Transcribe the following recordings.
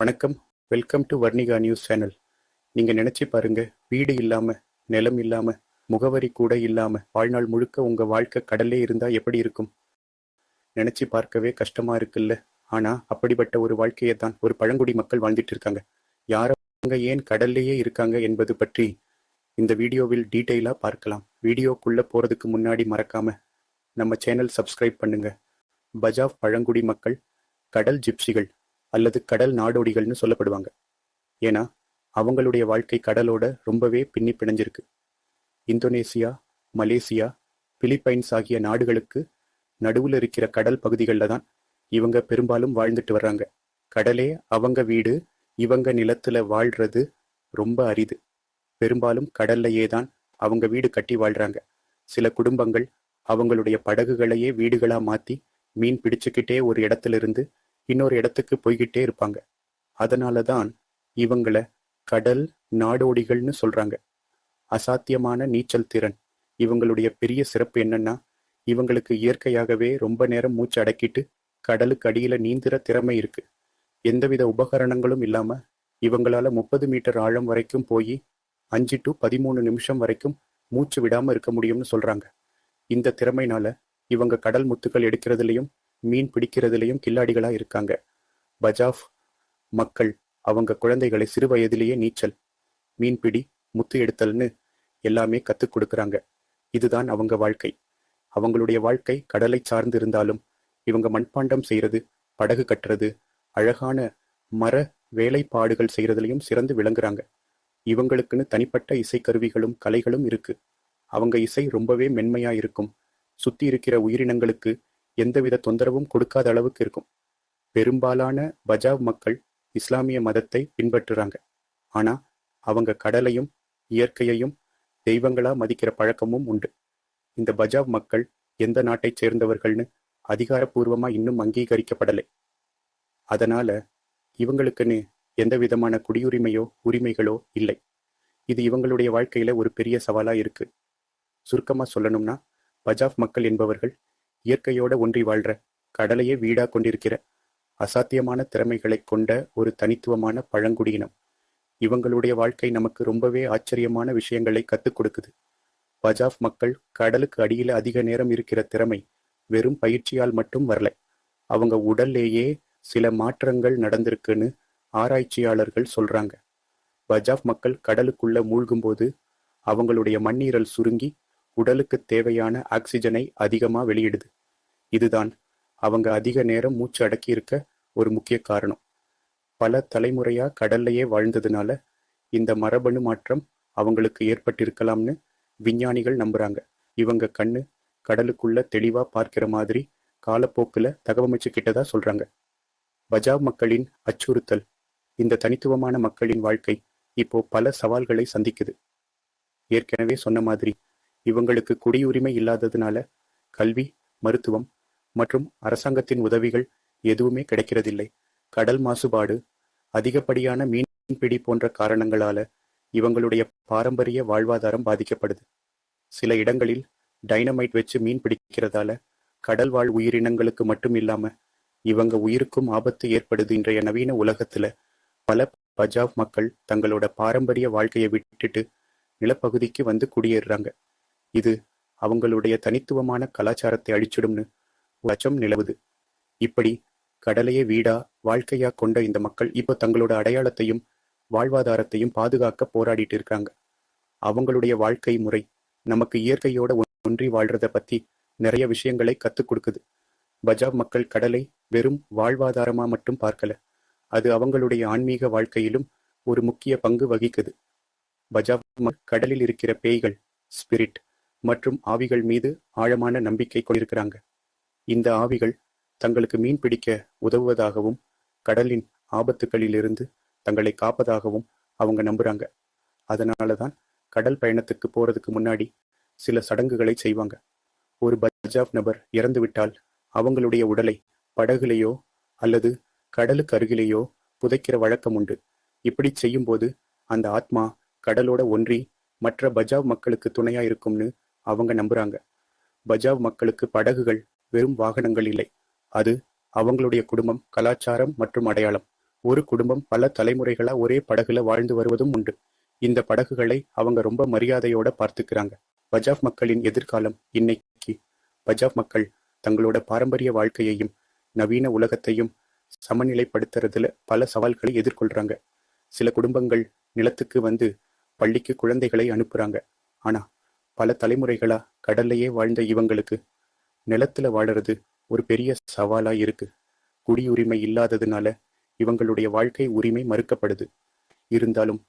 வணக்கம். Welcome to Varnika news channel நீங்க நினைச்சு பாருங்க வீடு இல்லாம நிலம் இல்லாம முகவரி கூட இல்லாம வாழ்நாள் முழுக்க உங்க வாழ்க்கை கடல்லே இருந்தா எப்படி இருக்கும்? நினைச்சு பார்க்கவே கஷ்டமா இருக்குல்ல. ஆனா அப்படிப்பட்ட ஒரு வாழ்க்கையை தான் ஒரு பழங்குடி மக்கள் வாழ்ந்துட்டு இருக்காங்க. யார் அவங்க ஏன் கடல்லையே இருக்காங்க என்பது பற்றி இந்த வீடியோவில் டீட்டெயிலாக பார்க்கலாம். வீடியோக்குள்ள போறதுக்கு முன்னாடி மறக்காம நம்ம சேனல் சப்ஸ்கிரைப் பண்ணுங்க. பஜாவ் பழங்குடி மக்கள் கடல் ஜிப்சிகள் அல்லது கடல் நாடோடிகள்னு சொல்லப்படுவாங்க. ஏன்னா அவங்களுடைய வாழ்க்கை கடலோட ரொம்பவே பின்னி பிணைஞ்சிருக்கு. இந்தோனேசியா மலேசியா பிலிப்பைன்ஸ் ஆகிய நாடுகளுக்கு நடுவுல இருக்கிற கடல் பகுதிகளில் தான் இவங்க பெரும்பாலும் வாழ்ந்துட்டு வர்றாங்க. கடலே அவங்க வீடு இவங்க நிலத்துல வாழ்றது ரொம்ப அரிது. பெரும்பாலும் கடல்லையே தான் அவங்க வீடு கட்டி வாழ்றாங்க. சில குடும்பங்கள் அவங்களுடைய படகுகளையே வீடுகளா மாத்தி மீன் பிடிச்சுக்கிட்டே ஒரு இடத்துல இருந்து இன்னொரு இடத்துக்கு போய்கிட்டே இருப்பாங்க. அதனால தான் இவங்களை கடல் நாடோடிகள்னு சொல்றாங்க. அசாத்தியமான நீச்சல் திறன். இவங்களுடைய பெரிய சிறப்பு என்னன்னா இவங்களுக்கு இயற்கையாகவே ரொம்ப நேரம் மூச்சு அடக்கிட்டு கடலுக்கு அடியில நீந்திர திறமை இருக்கு. எந்தவித உபகரணங்களும் இல்லாம இவங்களால முப்பது மீட்டர் ஆழம் வரைக்கும் போய் அஞ்சு டு பதிமூணு நிமிஷம் வரைக்கும் மூச்சு விடாம இருக்க முடியும்னு சொல்றாங்க. இந்த திறமைனால இவங்க கடல் முத்துக்கள் எடுக்கிறதுலையும் மீன் பிடிக்கிறதுலையும் கில்லாடிகளா இருக்காங்க. பஜாஃப் மக்கள் அவங்க குழந்தைகளை சிறு வயதிலேயே நீச்சல் மீன்பிடி முத்து எடுத்தல்னு எல்லாமே கத்துக் கொடுக்குறாங்க. இதுதான் அவங்க வாழ்க்கை. அவங்களுடைய வாழ்க்கை கடலை சார்ந்து இருந்தாலும் இவங்க மண்பாண்டம் செய்யறது படகு கட்டுறது அழகான மர வேலைப்பாடுகள் செய்கிறதுலையும் சிறந்து விளங்குறாங்க. இவங்களுக்குன்னு தனிப்பட்ட இசைக்கருவிகளும் கலைகளும் இருக்கு. அவங்க இசை ரொம்பவே மென்மையா இருக்கும். சுத்தி இருக்கிற உயிரினங்களுக்கு எந்தவித தொந்தரவும் கொடுக்காத அளவுக்கு இருக்கும். பெரும்பாலான பஜாவ் மக்கள் இஸ்லாமிய மதத்தை பின்பற்றுறாங்க. ஆனா அவங்க கடலையும் இயற்கையையும் தெய்வங்களா மதிக்கிற பழக்கமும் உண்டு. இந்த பஜாவ் மக்கள் எந்த நாட்டைச் சேர்ந்தவர்கள்னு அதிகாரப்பூர்வமா இன்னும் அங்கீகரிக்கப்படலை. அதனால இவங்களுக்குன்னு எந்த விதமான குடியுரிமையோ உரிமைகளோ இல்லை. இது இவங்களுடைய வாழ்க்கையில ஒரு பெரிய சவாலா இருக்கு. சுருக்கமா சொல்லணும்னா பஜாவ் மக்கள் என்பவர்கள் இயற்கையோட ஒன்றி வாழ்ற கடலையே வீடா கொண்டிருக்கிற அசாத்தியமான திறமைகளை கொண்ட ஒரு தனித்துவமான பழங்குடியினம். இவங்களுடைய வாழ்க்கை நமக்கு ரொம்பவே ஆச்சரியமான விஷயங்களை கத்துக் கொடுக்குது. பஜாஃப் மக்கள் கடலுக்கு அடியில அதிக நேரம் இருக்கிற திறமை வெறும் பயிற்சியால் மட்டும் வரல. அவங்க உடல்லேயே சில மாற்றங்கள் நடந்திருக்குன்னு ஆராய்ச்சியாளர்கள் சொல்றாங்க. பஜாஃப் மக்கள் கடலுக்குள்ள மூழ்கும்போது அவங்களுடைய மண்ணீரல் சுருங்கி உடலுக்கு தேவையான ஆக்சிஜனை அதிகமா வெளியிடுது. இதுதான் அவங்க அதிக நேரம் மூச்சு அடக்கி இருக்க ஒரு முக்கிய காரணம். பல தலைமுறையா கடல்லையே வாழ்ந்ததுனால இந்த மரபணு மாற்றம் அவங்களுக்கு ஏற்பட்டிருக்கலாம்னு விஞ்ஞானிகள் நம்புறாங்க. இவங்க கண்ணு கடலுக்குள்ள தெளிவா பார்க்கிற மாதிரி காலப்போக்குல தகவமைச்சுக்கிட்டதா சொல்றாங்க. பஜாவ் மக்களின் அச்சுறுத்தல் இந்த தனித்துவமான மக்களின் வாழ்க்கை இப்போ பல சவால்களை சந்திக்குது. ஏற்கனவே சொன்ன மாதிரி இவங்களுக்கு குடியுரிமை இல்லாததுனால கல்வி மருத்துவம் மற்றும் அரசாங்கத்தின் உதவிகள் எதுவுமே கிடைக்கிறதில்லை. கடல் மாசுபாடு அதிகப்படியான மீன்பிடி போன்ற காரணங்களால இவங்களுடைய பாரம்பரிய வாழ்வாதாரம் பாதிக்கப்படுது. சில இடங்களில் டைனமைட் வச்சு மீன் பிடிக்கிறதால கடல் வாழ் உயிரினங்களுக்கு மட்டும் இல்லாம இவங்க உயிருக்கும் ஆபத்து ஏற்படுது இன்றைய நவீன உலகத்துல பல பஜாவ் மக்கள் தங்களோட பாரம்பரிய வாழ்க்கையை விட்டுட்டு நிலப்பகுதிக்கு வந்து குடியேறுறாங்க. இது அவங்களுடைய தனித்துவமான கலாச்சாரத்தை அழிச்சிடும்னு ஒரு அச்சம் நிலவுது. இப்படி கடலையே வீடா வாழ்க்கையா கொண்ட இந்த மக்கள் இப்போ தங்களோட அடையாளத்தையும் வாழ்வாதாரத்தையும் பாதுகாக்க போராடிட்டு இருக்காங்க. அவங்களுடைய வாழ்க்கை முறை நமக்கு இயற்கையோட ஒன்றி வாழ்றத பத்தி நிறைய விஷயங்களை கத்துக் கொடுக்குது. பஜாப் மக்கள் கடலை வெறும் வாழ்வாதாரமா மட்டும் பார்க்கல அது அவங்களுடைய ஆன்மீக வாழ்க்கையிலும் ஒரு முக்கிய பங்கு வகிக்குது. பஜாப் கடலில் இருக்கிற பேய்கள் ஸ்பிரிட் மற்றும் ஆவிகள் மீது ஆழமான நம்பிக்கை கொண்டிருக்கிறாங்க. இந்த ஆவிகள் தங்களுக்கு மீன் பிடிக்க உதவுவதாகவும் கடலின் ஆபத்துகளிலிருந்து தங்களை காப்பதாகவும் அவங்க நம்புறாங்க. அதனால தான் கடல் பயணத்துக்கு போறதுக்கு முன்னாடி சில சடங்குகளை செய்வாங்க. ஒரு பஜாப் நபர் இறந்துவிட்டால் அவங்களுடைய உடலை படகுலேயோ அல்லது கடலுக்கு அருகிலேயோ புதைக்கிற வழக்கம் உண்டு. இப்படி செய்யும்போது அந்த ஆத்மா கடலோட ஒன்றி மற்ற பஜாவ் மக்களுக்கு துணையா இருக்கும்னு அவங்க நம்புறாங்க. பஜாவ் மக்களுக்கு படகுகள் வெறும் வாகனங்கள் இல்லை. அது அவங்களுடைய குடும்பம் கலாச்சாரம் மற்றும் அடையாளம். ஒரு குடும்பம் பல தலைமுறைகளா ஒரே படகுல வாழ்ந்து வருவதும் உண்டு. இந்த படகுகளை அவங்க ரொம்ப மரியாதையோட பார்த்துக்கிறாங்க. பஜாப் மக்களின் எதிர்காலம் இன்னைக்கு. பஜாப் மக்கள் தங்களோட பாரம்பரிய வாழ்க்கையையும் நவீன உலகத்தையும் சமநிலைப்படுத்துறதுல பல சவால்களை எதிர்கொள்றாங்க. சில குடும்பங்கள் நிலத்துக்கு வந்து பள்ளிக்கு குழந்தைகளை அனுப்புறாங்க. ஆனா பல தலைமுறைகளா கடல்லையே வாழ்ந்த இவங்களுக்கு நிலத்துல வாழறது ஒரு பெரிய சவாலா இருக்கு. குடியுரிமை இல்லாததுனால இவங்களுடைய வாழ்க்கை உரிமை மறுக்கப்படுது. இருந்தாலும்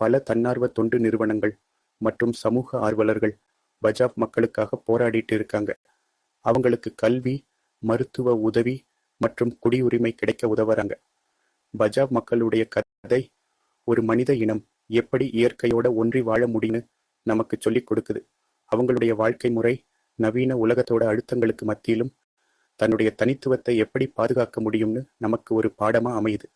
பல தன்னார்வ தொண்டு நிறுவனங்கள் மற்றும் சமூக ஆர்வலர்கள் பஜாப் மக்களுக்காக போராடிட்டு இருக்காங்க. அவங்களுக்கு கல்வி மருத்துவ உதவி மற்றும் குடியுரிமை கிடைக்க உதவுறாங்க. பஜாப் மக்களுடைய கதை ஒரு மனித இனம் எப்படி இயற்கையோட ஒன்றி வாழ முடியும்னு நமக்கு சொல்லிக் கொடுக்குது. அவங்களுடைய வாழ்க்கை முறை நவீன உலகத்தோட அழுத்தங்களுக்கு மத்தியிலும் தன்னுடைய தனித்துவத்தை எப்படி பாதுகாக்க முடியும்னு நமக்கு ஒரு பாடமா அமையுது.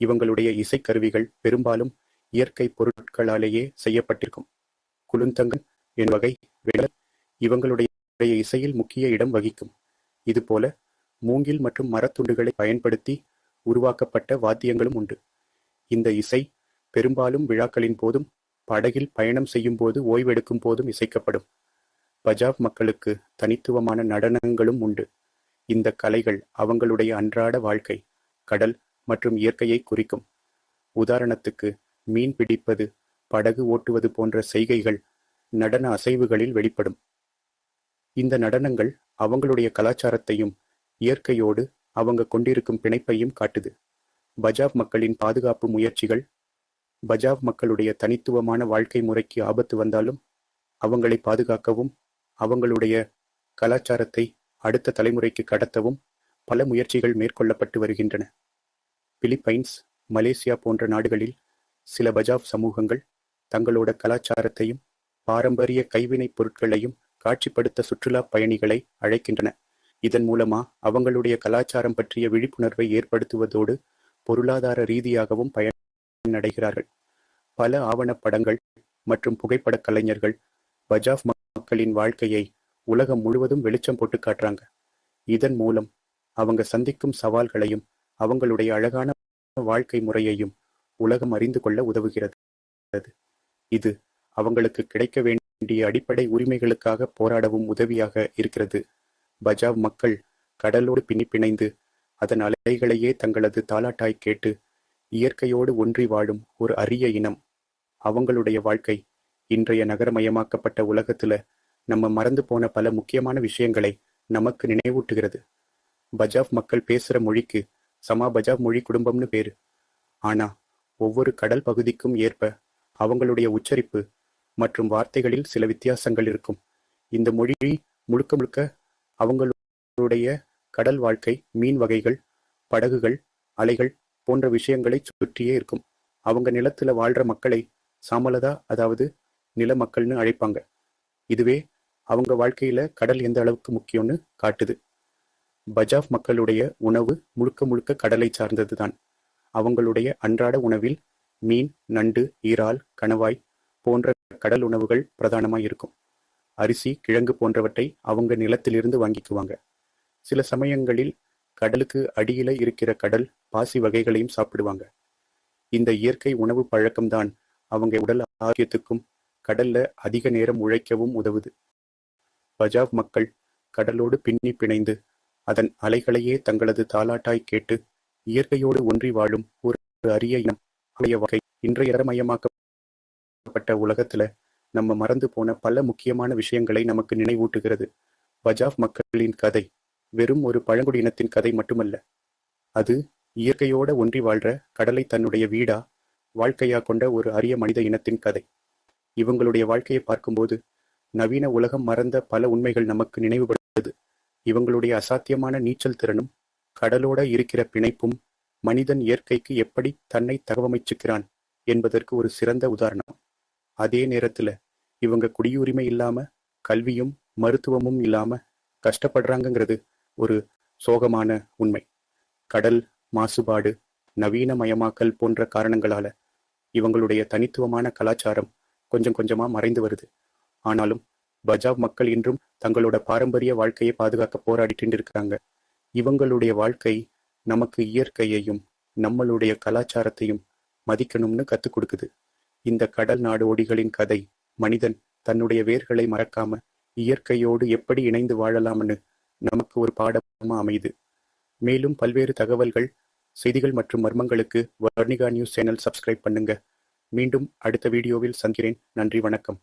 இவங்களுடைய இசைக்கருவிகள் பெரும்பாலும் இயற்கை பொருட்களாலேயே செய்யப்பட்டிருக்கும். குளுந்தங்கன் என் வகை வேலை இவங்களுடைய இசையில் முக்கிய இடம் வகிக்கும். இதுபோல மூங்கில் மற்றும் மரத்துண்டுகளை பயன்படுத்தி உருவாக்கப்பட்ட வாத்தியங்களும் உண்டு. இந்த இசை பெரும்பாலும் விழாக்களின் போதும் படகில் பயணம் செய்யும் போது ஓய்வெடுக்கும் போதும் இசைக்கப்படும். பஜாப் மக்களுக்கு தனித்துவமான நடனங்களும் உண்டு. இந்த கலைகள் அவங்களுடைய அன்றாட வாழ்க்கை கடல் மற்றும் இயற்கையை குறிக்கும். உதாரணத்துக்கு மீன் பிடிப்பது படகு ஓட்டுவது போன்ற செய்கைகள் நடன அசைவுகளில் வெளிப்படும். இந்த நடனங்கள் அவங்களுடைய கலாச்சாரத்தையும் இயற்கையோடு அவங்க கொண்டிருக்கும் பிணைப்பையும் காட்டுது. பஜாப் மக்களின் பாதுகாப்பு முயற்சிகள் பஜாப் மக்களுடைய தனித்துவமான வாழ்க்கை முறைக்கு ஆபத்து வந்தாலும் அவங்களை பாதுகாக்கவும் அவங்களுடைய கலாச்சாரத்தை அடுத்த தலைமுறைக்கு கடத்தவும் பல முயற்சிகள் மேற்கொள்ளப்பட்டு வருகின்றன. பிலிப்பைன்ஸ் மலேசியா போன்ற நாடுகளில் சில பஜாப் சமூகங்கள் தங்களோட கலாச்சாரத்தையும் பாரம்பரிய கைவினைப் பொருட்களையும் காட்சிப்படுத்த சுற்றுலா பயணிகளை அழைக்கின்றன. இதன் மூலமா அவங்களுடைய கலாச்சாரம் பற்றிய விழிப்புணர்வை ஏற்படுத்துவதோடு பொருளாதார ரீதியாகவும் பயன் பயனடைகிறார்கள் பல ஆவணப்படங்கள் மற்றும் புகைப்படக் கலைஞர்கள் பஜாஃப் மக்களின் வாழ்க்கையை உலகம் முழுவதும் வெளிச்சம் போட்டு காட்டுறாங்க. இதன் மூலம் அவங்க சந்திக்கும் சவால்களையும் அவங்களுடைய அழகான வாழ்க்கை முறையையும் உலகம் அறிந்து கொள்ள உதவுகிறது. இது அவங்களுக்கு கிடைக்க வேண்டிய அடிப்படை உரிமைகளுக்காக போராடவும் உதவியாக இருக்கிறது. பஜாவ் மக்கள் கடலோடு பின்னிப்பிணைந்து அதன் அலைகளையே தங்களது தாலாட்டாய் கேட்டு இயற்கையோடு ஒன்றி வாழும் ஒரு அரிய இனம். அவங்களுடைய வாழ்க்கை இன்றைய நகரமயமாக்கப்பட்ட உலகத்துல நம்ம மறந்து போன பல முக்கியமான விஷயங்களை நமக்கு நினைவூட்டுகிறது. பஜாப் மக்கள் பேசுற மொழிக்கு சமா பஜாப் மொழி குடும்பம்னு பேரு. ஆனா ஒவ்வொரு கடல் பகுதிக்கும் ஏற்ப அவங்களுடைய உச்சரிப்பு மற்றும் வார்த்தைகளில் சில வித்தியாசங்கள் இருக்கும். இந்த மொழி முழுக்க முழுக்க அவங்களுடைய கடல் வாழ்க்கை மீன் வகைகள் படகுகள் அலைகள் போன்ற விஷயங்களை சுற்றியே இருக்கும். அவங்க நிலத்துல வாழ்ற மக்களை சாமலதா அதாவது நில மக்கள்னு அழைப்பாங்க. இதுவே அவங்க வாழ்க்கையில கடல் எந்த அளவுக்கு முக்கியம்னு காட்டுது. பஜாப் மக்களுடைய உணவு முழுக்க முழுக்க கடலை சார்ந்ததுதான். அவங்களுடைய அன்றாட உணவில் மீன் நண்டு ஈரால் கணவாய் போன்ற கடல் உணவுகள் பிரதானமாய் இருக்கும். அரிசி கிழங்கு போன்றவற்றை அவங்க நிலத்திலிருந்து வாங்கிக்குவாங்க. சில சமயங்களில் கடலுக்கு அடியில இருக்கிற கடல் பாசி வகைகளையும் சாப்பிடுவாங்க. இந்த இயற்கை உணவு பழக்கம்தான் அவங்க உடல் ஆரோக்கியத்துக்கும் கடல்ல அதிக நேரம் உழைக்கவும் உதவுது. பஜாவ் மக்கள் கடலோடு பின்னி பிணைந்து அதன் அலைகளையே தங்களது தாலாட்டாய் கேட்டு இயற்கையோடு ஒன்றி வாழும் ஒரு அரிய இனம் அடைய வகை இன்றைய இடமயமாக்கப்பட்ட உலகத்துல நம்ம மறந்து போன பல முக்கியமான விஷயங்களை நமக்கு நினைவூட்டுகிறது. பஜாவ் மக்களின் கதை வெறும் ஒரு பழங்குடியினத்தின் கதை மட்டுமல்ல. அது இயற்கையோட ஒன்றி வாழ்ற கடலை தன்னுடைய வீடா வாழ்க்கையா கொண்ட ஒரு அரிய மனித இனத்தின் கதை. இவங்களுடைய வாழ்க்கையை பார்க்கும்போது நவீன உலகம் மறந்த பல உண்மைகள் நமக்கு நினைவுபடுகிறது இவங்களுடைய அசாத்தியமான நீச்சல் திறனும் கடலோட இருக்கிற பிணைப்பும் மனிதன் இயற்கைக்கு எப்படி தன்னை தகவமைச்சுக்கிறான் என்பதற்கு ஒரு சிறந்த உதாரணம். அதே நேரத்தில் இவங்க குடியுரிமை இல்லாம கல்வியும் மருத்துவமும் இல்லாம கஷ்டப்படுறாங்கங்கிறது ஒரு சோகமான உண்மை. கடல் மாசுபாடு நவீனமயமாக்கல் போன்ற காரணங்களால இவங்களுடைய தனித்துவமான கலாச்சாரம் கொஞ்சம் கொஞ்சமா மறைந்து வருது. ஆனாலும் பஜாப் மக்கள் இன்றும் தங்களோட பாரம்பரிய வாழ்க்கையை பாதுகாக்க போராடிட்டு இருக்காங்க. இவங்களுடைய வாழ்க்கை நமக்கு இயற்கையையும் நம்மளுடைய கலாச்சாரத்தையும் மதிக்கணும்னு கத்துக் கொடுக்குது. இந்த கடல் நாடோடிகளின் கதை மனிதன் தன்னுடைய வேர்களை மறக்காம இயற்கையோடு எப்படி இணைந்து வாழலாம்னு நமக்கு ஒரு பாடமா அமையுது. மேலும் பல்வேறு தகவல்கள் செய்திகள் மற்றும் மர்மங்களுக்கு வர்ணிகா நியூஸ் சேனல் சப்ஸ்கிரைப் பண்ணுங்க. மீண்டும் அடுத்த வீடியோவில் சந்திக்கிறேன். நன்றி வணக்கம்.